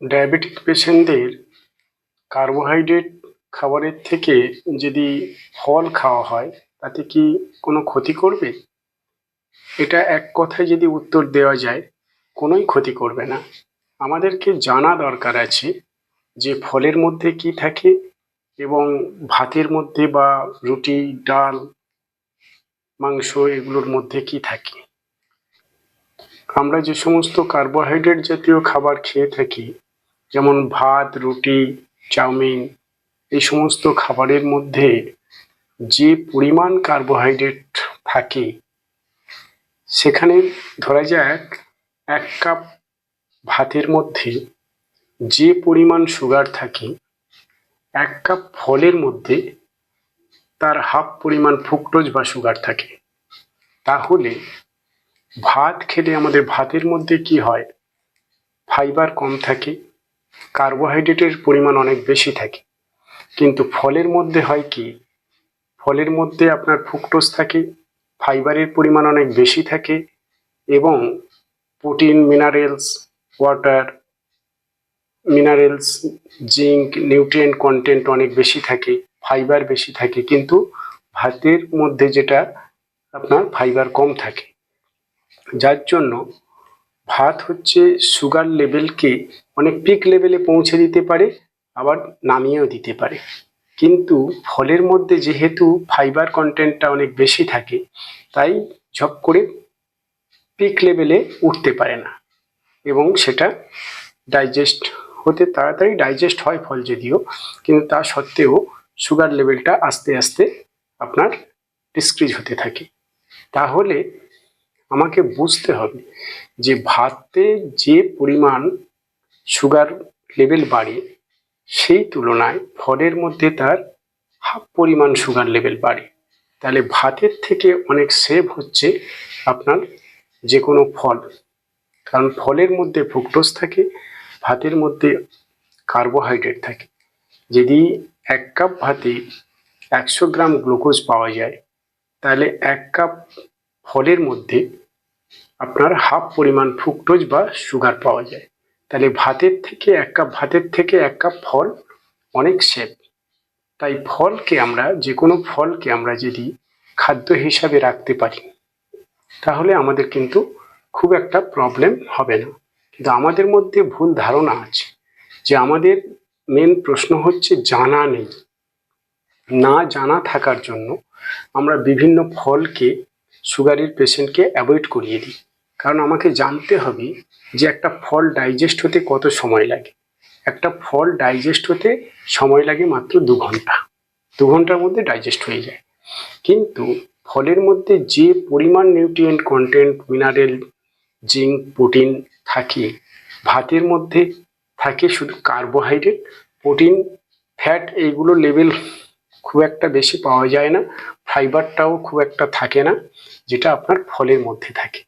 Diabetic পেশেন্টদের carbohydrate খাবারের থেকে যদি ফল খাওয়া হয়, তাতে কি কোনো ক্ষতি করবে? এটা এক কথায় যদি উত্তর দেওয়া যায়, কোনোই ক্ষতি করবে না। আমাদেরকে জানা দরকার আছে যে ফলের মধ্যে কি থাকে এবং ভাতের মধ্যে বা রুটি, ডাল, মাংস এগুলোর মধ্যে কি থাকে। আমরা যে সমস্ত কার্বোহাইড্রেট জাতীয় খাবার খেয়ে থাকি যেমন ভাত, রুটি, চাউমিন, এই সমস্ত খাবারের মধ্যে যে পরিমাণ কার্বোহাইড্রেট থাকে, সেখানে ধরা যাক এক কাপ ভাতের মধ্যে যে পরিমাণ সুগার থাকে, এক কাপ ফলের মধ্যে তার হাফ পরিমাণ ফ্রুক্টোজ বা সুগার থাকে। তাহলে ভাত খেলে আমাদের ভাতের মধ্যে কি হয়? ফাইবার কম থাকে কার্বোহাইড্রেটের পরিমাণ অনেক বেশি থাকে। কিন্তু ফলের মধ্যে হয় কি? ফলের মধ্যে আপনার ফ্রুক্টোজ থাকে, ফাইবারের পরিমাণ অনেক বেশি থাকে এবং protein, minerals, water, minerals, zinc, nutrient content অনেক বেশি থাকে, ফাইবার বেশি থাকে। কিন্তু ভাতের মধ্যে যেটা আপনার ফাইবার কম থাকে। যার জন্য ভাত হচ্ছে সুগার লেভেলকে অনেক পিক লেভেলে পৌঁছে দিতে পারে, আবার নামিয়েও দিতে পারে। কিন্তু ফলের মধ্যে যেহেতু ফাইবার কন্টেন্টটা অনেক বেশি থাকে, তাই ঝপ করে পিক লেভেলে উঠতে পারে না। এবং সেটা ডাইজেস্ট হতে তাড়াতাড়ি ডাইজেস্ট হয় ফল যদিও, কিন্তু তা সত্ত্বেও সুগার লেভেলটা আস্তে আস্তে আপনার ডিসক্রিজ হতে থাকে। তাহলে আমাকে বুঝতে হবে যে ভাতে যে পরিমাণ সুগার লেভেল বাড়ে, সেই তুলনায় ফলের মধ্যে তার হাফ পরিমাণ সুগার লেভেল বাড়ে। তাহলে ভাতের থেকে অনেক সেভ হচ্ছে আপনার যে কোনো ফল। কারণ ফলের মধ্যে ফ্রুক্টোজ থাকে, ভাতের মধ্যে কার্বোহাইড্রেট থাকে। যদি এক কাপ ভাতে একশো গ্রাম গ্লুকোজ পাওয়া যায়, তাহলে এক কাপ ফলের মধ্যে আপনার হাফ পরিমাণ ফ্রুক্টোজ বা সুগার পাওয়া যায়। তাহলে ভাতের থেকে এক কাপ, ভাতের থেকে এক কাপ ফল অনেক সেফ তাই ফলকে আমরা যে কোনো ফলকে আমরা যদি খাদ্য হিসাবে রাখতে পারি, তাহলে আমাদের কিন্তু খুব একটা প্রবলেম হবে না। কিন্তু আমাদের মধ্যে ভুল ধারণা আছে যে আমাদের মেন প্রশ্ন হচ্ছে জানা নেই। না জানা থাকার জন্য আমরা বিভিন্ন ফলকে সুগারের পেশেন্টকে অ্যাভয়েড করিয়ে দিই। কারণ আমাকে জানতে হবে যে একটা ফল ডাইজেস্ট হতে কত সময় লাগে। একটা ফল ডাইজেস্ট হতে সময় লাগে মাত্র দু ঘণ্টা। দু ঘণ্টার মধ্যে ডাইজেস্ট হয়ে যায়। কিন্তু ফলের মধ্যে যে পরিমাণ nutrient content, mineral, zinc, protein থাকে, ভাতের মধ্যে থাকে শুধু কার্বোহাইড্রেট, প্রোটিন, ফ্যাট, এইগুলো লেভেল খুব একটা বেশি পাওয়া যায় না। ফাইবারটাও খুব একটা থাকে না, যেটা আপনার ফলের মধ্যে থাকে।